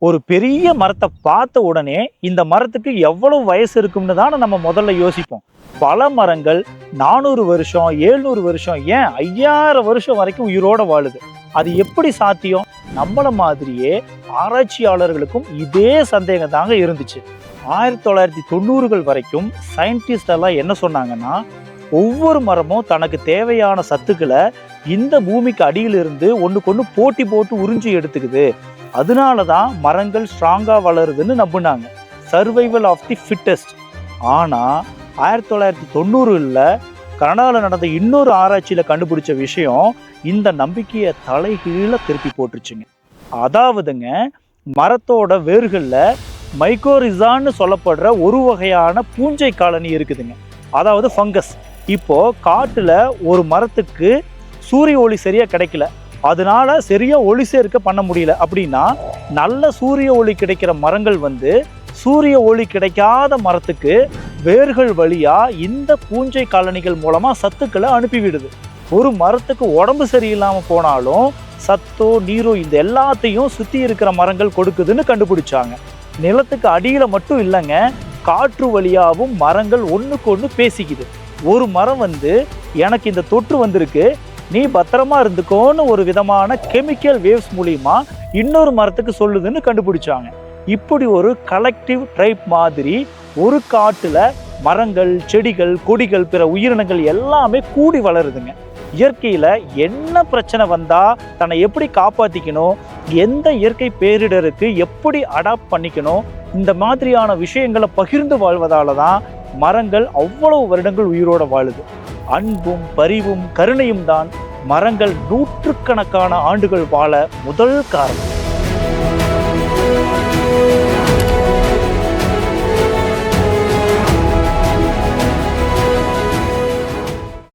ஒரு பெரிய மரத்தை பார்த்த உடனே இந்த மரத்துக்கு எவ்வளவு வயசு இருக்கும்னு தானே நம்ம முதல்ல யோசிப்போம். பல மரங்கள் நானூறு வருஷம் ஏழ்நூறு வருஷம் ஏன் ஐயாயிரம் வருஷம் வரைக்கும் உயிரோட வாழுது. அது எப்படி சாத்தியம்? நம்மள மாதிரியே ஆராய்ச்சியாளர்களுக்கும் இதே சந்தேகம் தாங்க இருந்துச்சு. ஆயிரத்தி தொள்ளாயிரத்தி தொண்ணூறுகள் வரைக்கும் சயின்டிஸ்ட் எல்லாம் என்ன சொன்னாங்கன்னா ஒவ்வொரு மரமும் தனக்கு தேவையான சத்துக்களை இந்த பூமிக்கு அடியிலிருந்து ஒண்ணுக்கு ஒன்று போட்டி போட்டு உறிஞ்சி எடுத்துக்குது. அதனால தான் மரங்கள் ஸ்ட்ராங்காக வளருதுன்னு நம்பினாங்க. சர்வைவல் ஆஃப் தி ஃபிட்டஸ்ட் ஆனால் ஆயிரத்தி தொள்ளாயிரத்தி தொண்ணூறுல கனடாவில் நடந்த இன்னொரு ஆராய்ச்சியில் கண்டுபிடிச்ச விஷயம் இந்த நம்பிக்கையை தலைகீழே திருப்பி போட்டுருச்சுங்க. அதாவதுங்க மரத்தோட வேர்களில் மைக்கோரிசான்னு சொல்லப்படுற ஒரு வகையான பூஞ்சை காலனி இருக்குதுங்க. அதாவது ஃபங்கஸ் இப்போ காட்டில் ஒரு மரத்துக்கு சூரிய ஒளி சரியாக கிடைக்கல. அதனால சரியாக ஒளி சேர்க்க பண்ண முடியல. அப்படின்னா நல்ல சூரிய ஒளி கிடைக்கிற மரங்கள் வந்து சூரிய ஒளி கிடைக்காத மரத்துக்கு வேர்கள் வழியாக இந்த பூஞ்சை காலனிகள் மூலமாக சத்துக்களை அனுப்பிவிடுது ஒரு மரத்துக்கு உடம்பு சரியில்லாமல் போனாலும் சத்தோ நீரோ இந்த எல்லாத்தையும் சுற்றி இருக்கிற மரங்கள் கொடுக்குதுன்னு கண்டுபிடிச்சாங்க. நிலத்துக்கு அடியில் மட்டும் இல்லைங்க காற்று வழியாகவும் மரங்கள் ஒன்றுக்கு ஒன்று பேசிக்குது. ஒரு மரம் வந்து எனக்கு இந்த தொற்று வந்திருக்கு. நீ பத்திரமா இருந்துக்கோன்னு ஒரு விதமான கெமிக்கல் வேவ்ஸ் மூலியமா இன்னொரு மரத்துக்கு சொல்லுதுன்னு கண்டுபிடிச்சாங்க. இப்படி ஒரு கலெக்டிவ் ட்ரைப் மாதிரி ஒரு காட்டில் மரங்கள் செடிகள் கொடிகள் பிற உயிரினங்கள் எல்லாமே கூடி வளருதுங்க. இயற்கையில் என்ன பிரச்சனை வந்தால் தன்னை எப்படி காப்பாற்றிக்கணும் எந்த இயற்கை பேரிடருக்கு எப்படி அடாப்ட் பண்ணிக்கணும்? இந்த மாதிரியான விஷயங்களை பகிர்ந்து வாழ்வதால தான் மரங்கள் அவ்வளவு வருடங்கள் உயிரோட வாழுது. அன்பும் பரிவும் கருணையும் தான் மரங்கள் நூற்றுக்கணக்கான ஆண்டுகள் வாழ முதல் காரணம்.